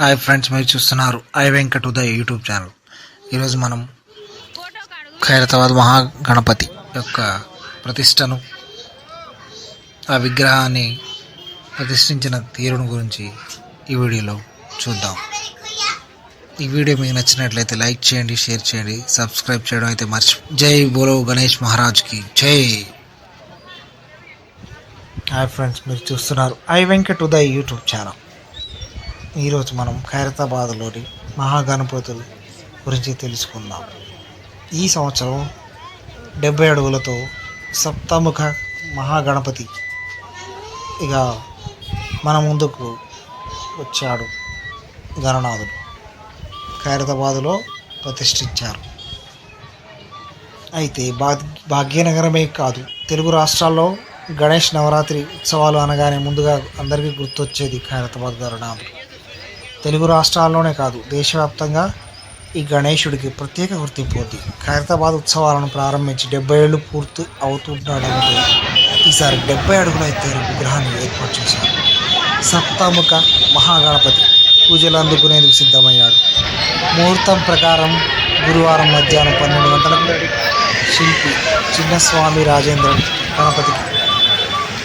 Hi friends మీరు చూస్తున్నారు I Venkat Uday YouTube channel. ఈరోజు మనం ఖైరతాబాద్ మహాగణపతి యొక్క ప్రతిష్టను ఆ విగ్రహాన్ని ప్రతిష్ఠించిన తీరును గురించి ఈ వీడియోలో చూద్దాం. ఈ వీడియో మీకు నచ్చినట్లయితే లైక్ చేయండి షేర్ చేయండి సబ్స్క్రైబ్ చేయడం అయితే మర్చి జై బోలో గణేష్ మహారాజ్కి జై! హాయ్ ఫ్రెండ్స్ మీరు చూస్తున్నారు I Venkat Uday YouTube channel. ఈరోజు మనం ఖైరతాబాద్లోని మహాగణపతుల గురించి తెలుసుకుందాం. ఈ సంవత్సరం డెబ్బై అడుగులతో సప్తముఖ మహాగణపతి ఇక మన ముందుకు వచ్చాడు గణనాథుడు. ఖైరతాబాదులో ప్రతిష్ఠించారు. అయితే భాగ్యనగరమే కాదు తెలుగు రాష్ట్రాల్లో గణేష్ నవరాత్రి ఉత్సవాలు అనగానే ముందుగా అందరికీ గుర్తొచ్చేది ఖైరతాబాద్ గణనాథుడు. తెలుగు రాష్ట్రాల్లోనే కాదు దేశవ్యాప్తంగా ఈ గణేశుడికి ప్రత్యేక గుర్తింపు ఉంది. ఖైరతాబాద్ ఉత్సవాలను ప్రారంభించి డెబ్బై ఏళ్ళు పూర్తి అవుతుండడంతో ఈసారి డెబ్బై అడుగుల ఎత్తైన విగ్రహాన్ని ఏర్పాటు చేశారు. సప్తముఖ మహాగణపతి పూజలు అందుకునేందుకు సిద్ధమయ్యాడు. ముహూర్తం ప్రకారం గురువారం మధ్యాహ్నం పన్నెండు గంటలకు శిల్పి చిన్నస్వామి రాజేంద్రన్ గణపతికి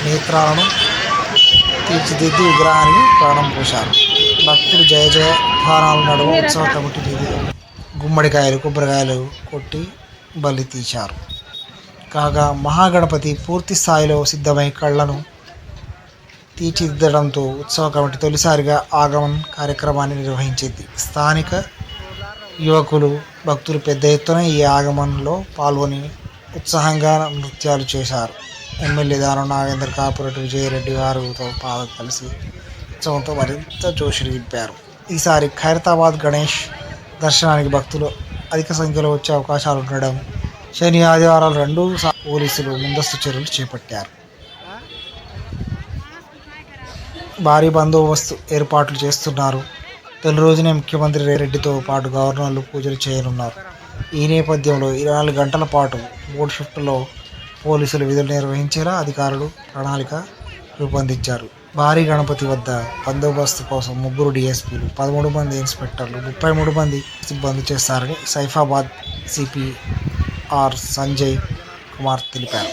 నేత్రాలను తీర్చిదిద్ది విగ్రహానికి ప్రాణం పోశారు. భక్తులు జయ జయ భారాల నడుమ ఉత్సవ కమిటీ గుమ్మడికాయలు కొబ్బరికాయలు కొట్టి బలి తీశారు. కాగా మహాగణపతి పూర్తి స్థాయిలో సిద్ధమై కళ్ళను తీర్చిదిద్దడంతో ఉత్సవ కమిటీ తొలిసారిగా ఆగమన్ కార్యక్రమాన్ని నిర్వహించింది. స్థానిక యువకులు భక్తులు పెద్ద ఎత్తున ఈ ఆగమనంలో పాల్గొని ఉత్సాహంగా నృత్యాలు చేశారు. ఎమ్మెల్యే దానం నాగేంద్ర కాపురెడ్డి విజయరెడ్డి గారుతో పాద కలిసి ఉత్సవంతో మరింత జోషులు నింపారు. ఈసారి ఖైరతాబాద్ గణేష్ దర్శనానికి భక్తులు అధిక సంఖ్యలో వచ్చే అవకాశాలు ఉండడం శని ఆదివారాలు రెండు పోలీసులు ముందస్తు చర్యలు చేపట్టారు. భారీ బందోబస్తు ఏర్పాట్లు చేస్తున్నారు. తొలి రోజునే ముఖ్యమంత్రి రేరెడ్డితో పాటు గవర్నర్లు పూజలు చేయనున్నారు. ఈ నేపథ్యంలో ఇరవై నాలుగు గంటల పాటు మూడు షిఫ్ట్లో పోలీసులు విధులు నిర్వహించేలా అధికారులు ప్రణాళిక రూపొందించారు. భారీ గణపతి వద్ద బందోబస్తు కోసం ముగ్గురు డిఎస్పీలు పదమూడు మంది ఇన్స్పెక్టర్లు ముప్పై మూడు మంది సిబ్బంది చేస్తారని సైఫాబాద్ సిపి ఆర్ సంజయ్ కుమార్ తెలిపారు.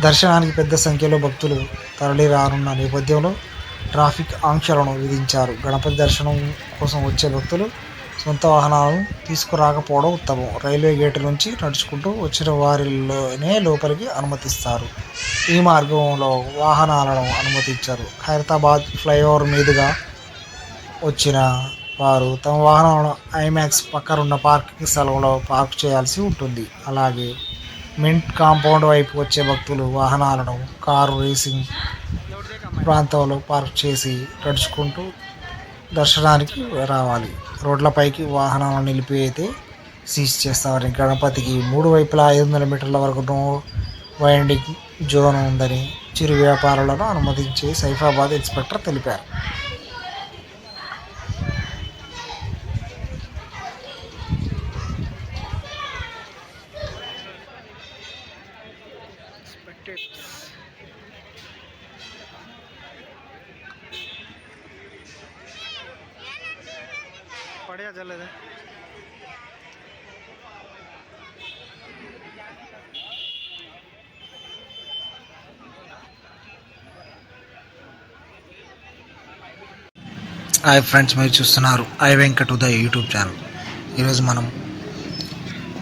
దర్శనానికి పెద్ద సంఖ్యలో భక్తులు తరలి రానున్న నేపథ్యంలో ట్రాఫిక్ ఆంక్షలను విధించారు. గణపతి దర్శనం కోసం వచ్చే భక్తులు సొంత వాహనాలను తీసుకురాకపోవడం ఉత్తమం. రైల్వే గేటు నుంచి నడుచుకుంటూ వచ్చిన వారిలోనే లోపలికి అనుమతిస్తారు. ఈ మార్గంలో వాహనాలను అనుమతించారు. ఖైరతాబాద్ ఫ్లైఓవర్ మీదుగా వచ్చిన వారు తమ వాహనాలను ఐమాక్స్ పక్కనున్న పార్కింగ్ స్థలంలో పార్క్ చేయాల్సి ఉంటుంది. అలాగే మింట్ కాంపౌండ్ వైపు వచ్చే భక్తులు వాహనాలను కారు రేసింగ్ ప్రాంతంలో పార్క్ చేసి నడుచుకుంటూ దర్శనానికి రావాలి. రోడ్లపైకి వాహనాలను నిలిపి అయితే సీజ్ చేస్తామని గణపతికి మూడు వైపులా ఐదు వందల మీటర్ల వరకు నో వైండింగ్ జోన్ ఉందని చిరు వ్యాపారులను అనుమతించి సైఫాబాద్ ఇన్స్పెక్టర్ తెలిపారు. पढ़िया चले थे హాయ్ ఫ్రెండ్స్ మీరు చూస్తున్నారు I Venkat Uday YouTube channel ఈరోజు మనం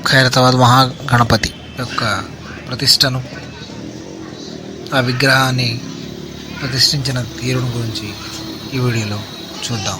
ఖైరతాబాద్ మహాగణపతి యొక్క ప్రతిష్టను ఆ విగ్రహాన్ని ప్రతిష్ఠించిన తీరును గురించి ఈ వీడియోలో చూద్దాం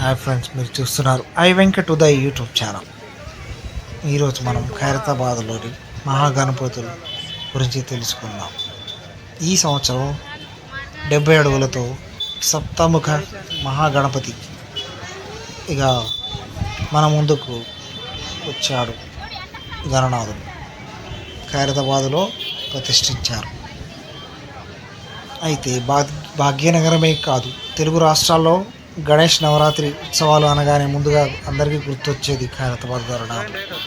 హాయ్ ఫ్రెండ్స్ మీరు చూస్తున్నారు I Venkat Uday YouTube channel. ఈరోజు మనం ఖైరతాబాద్లోని మహాగణపతుల గురించి తెలుసుకుందాం. ఈ సంవత్సరం డెబ్బై అడుగులతో సప్తముఖ మహాగణపతి ఇక మన ముందుకు వచ్చాడు గణనాథుడు. ఖైరతాబాదులో ప్రతిష్ఠించారు. అయితే భాగ్యనగరమే కాదు తెలుగు రాష్ట్రాల్లో గణేష్ నవరాత్రి ఉత్సవాలు అనగానే ముందుగా అందరికీ గుర్తొచ్చేది ఖైరతాబాద్ గణనాథుడు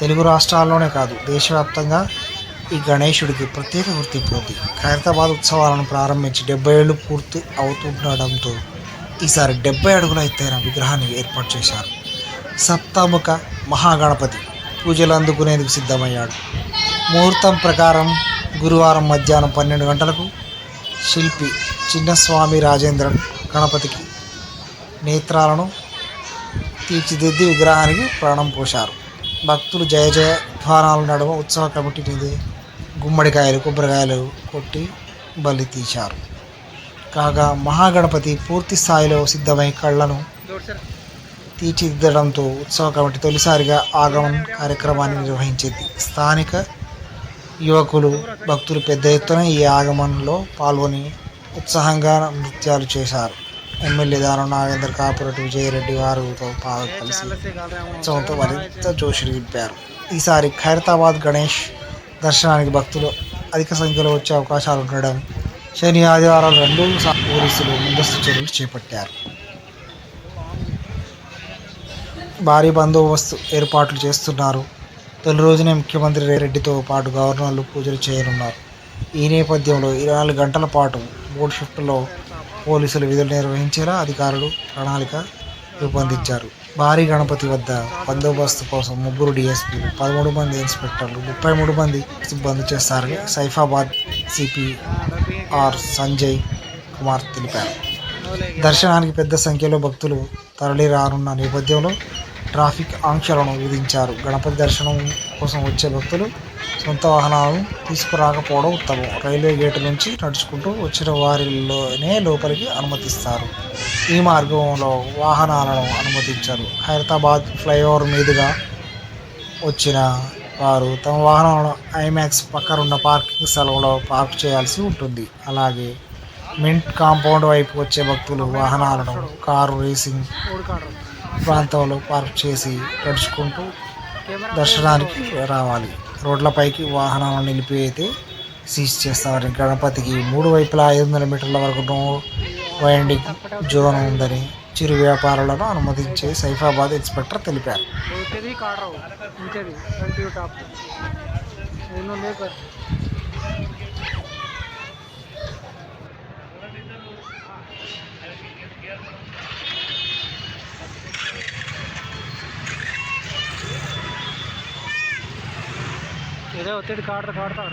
తెలుగు రాష్ట్రాల్లోనే కాదు దేశవ్యాప్తంగా ఈ గణేశుడికి ప్రత్యేక గుర్తింపు ఉంది ఖైరతాబాద్ ఉత్సవాలను ప్రారంభించి డెబ్బై ఏళ్ళు పూర్తి అవుతుండడంతో ఈసారి డెబ్బై అడుగుల ఎత్తైన విగ్రహాన్ని ఏర్పాటు చేశారు. సప్తాముఖ మహాగణపతి పూజలు అందుకునేందుకు సిద్ధమయ్యాడు. ముహూర్తం ప్రకారం గురువారం మధ్యాహ్నం పన్నెండు గంటలకు శిల్పి చిన్నస్వామి రాజేంద్రన్ గణపతికి నేత్రాలను తీర్చిదిద్ది విగ్రహానికి ప్రాణం పోశారు. భక్తులు జయ జయ ధ్వానాలు నడుమ ఉత్సవ కమిటీనిది గుమ్మడికాయలు కొబ్బరికాయలు కొట్టి బలి తీశారు. కాగా మహాగణపతి పూర్తి స్థాయిలో సిద్ధమై కళ్ళను తీర్చిదిద్దడంతో ఉత్సవ కమిటీ తొలిసారిగా ఆగమన్ కార్యక్రమాన్ని నిర్వహించింది. స్థానిక యువకులు భక్తులు పెద్ద ఎత్తున ఈ ఆగమనంలో పాల్గొని ఉత్సాహంగా నృత్యాలు చేశారు. ఎమ్మెల్యే దారు నాగేందర్ కాపురెడ్డి విజయరెడ్డి వారితో కలిసి ఉత్సవంతో మరింత జోషులు నింపారు. ఈసారి ఖైరతాబాద్ గణేష్ దర్శనానికి భక్తులు అధిక సంఖ్యలో వచ్చే అవకాశాలు ఉండడం శని ఆదివారాలు రెండు పోలీసులు ముందస్తు చర్యలు చేపట్టారు. భారీ బందోబస్తు ఏర్పాట్లు చేస్తున్నారు. తొలి రోజునే ముఖ్యమంత్రి రేరెడ్డితో పాటు గవర్నర్లు పూజలు చేయనున్నారు. ఈ నేపథ్యంలో ఇరవై నాలుగు గంటల పాటు మూడు షిఫ్ట్లో పోలీసులు విధులు నిర్వహించేలా అధికారులు ప్రణాళిక రూపొందించారు. భారీ గణపతి వద్ద బందోబస్తు కోసం ముగ్గురు డిఎస్పీలు పదమూడు మంది ఇన్స్పెక్టర్లు ముప్పై మూడు మంది సిబ్బంది చేస్తారని సైఫాబాద్ సిపి ఆర్ సంజయ్ కుమార్ తెలిపారు. దర్శనానికి పెద్ద సంఖ్యలో భక్తులు తరలి రానున్న నేపథ్యంలో ట్రాఫిక్ ఆంక్షలను విధించారు. గణపతి దర్శనం కోసం వచ్చే భక్తులు సొంత వాహనాలను తీసుకురాకపోవడం ఉత్తమం. రైల్వే గేటు నుంచి నడుచుకుంటూ వచ్చిన వారిలోనే లోపలికి అనుమతిస్తారు. ఈ మార్గంలో వాహనాలను అనుమతించరు. హైదరాబాద్ ఫ్లైఓవర్ మీదుగా వచ్చిన వారు తమ వాహనాలను ఐమాక్స్ పక్కనున్న పార్కింగ్ స్థలంలో పార్క్ చేయాల్సి ఉంటుంది. అలాగే మింట్ కాంపౌండ్ వైపు వచ్చే భక్తులు వాహనాలను కారు రేసింగ్ ప్రాంతంలో పార్క్ చేసి నడుచుకుంటూ దర్శనానికి రావాలి. రోడ్లపైకి వాహనాలను నిలిపి అయితే సీజ్ చేస్తారు గణపతికి మూడు వైపులా ఐదు వందల మీటర్ల వరకు నో వైండింగ్ జోన్ ఉందని చిరు వ్యాపారులను అనుమతించే సైఫాబాద్ ఇన్స్పెక్టర్ తెలిపారు. ಅದೇ ಒತ್ತಿಟ್ಟು ಕಾಡ್ರ ಕಾಡ್ತಾರ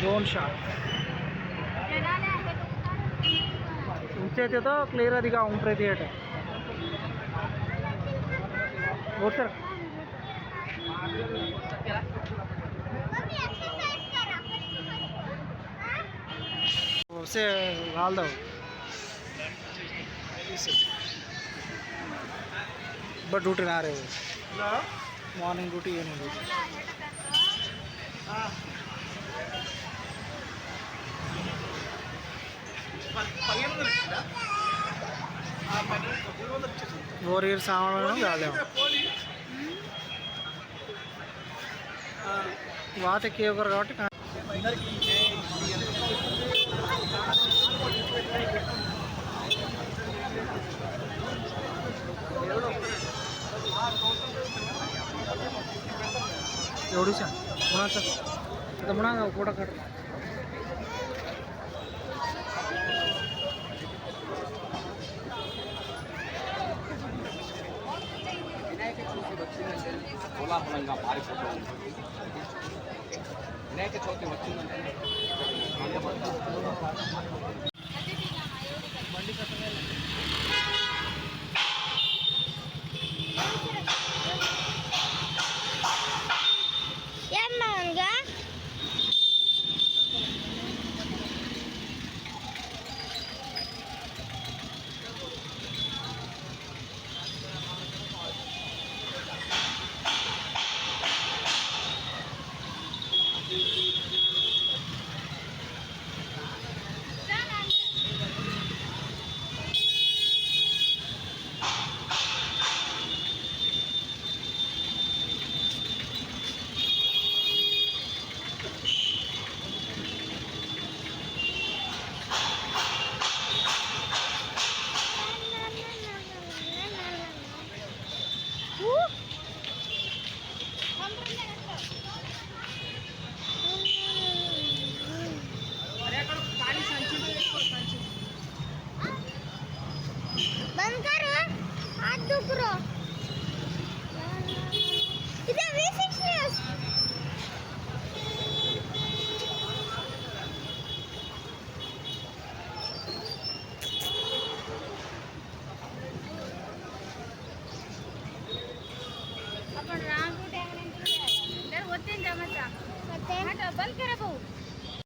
ಡ್ರೋನ್ ಶಾಟ್ थे तो क्लियर दिखा उम्र थिएट उतर से डाल दो। बट ड्यूटी ना रहे हो morning duty evening duty four year सामान डाल दो వాత ఎక్కువ ఇవ్వరు కాబట్టి एवढीच कुणाचं आता म्हणा फोटो काढ కోలాహలంగా మారిపోతూ ఉంటుంది వినాయక చవితి వచ్చిందంటే ఏమన్నా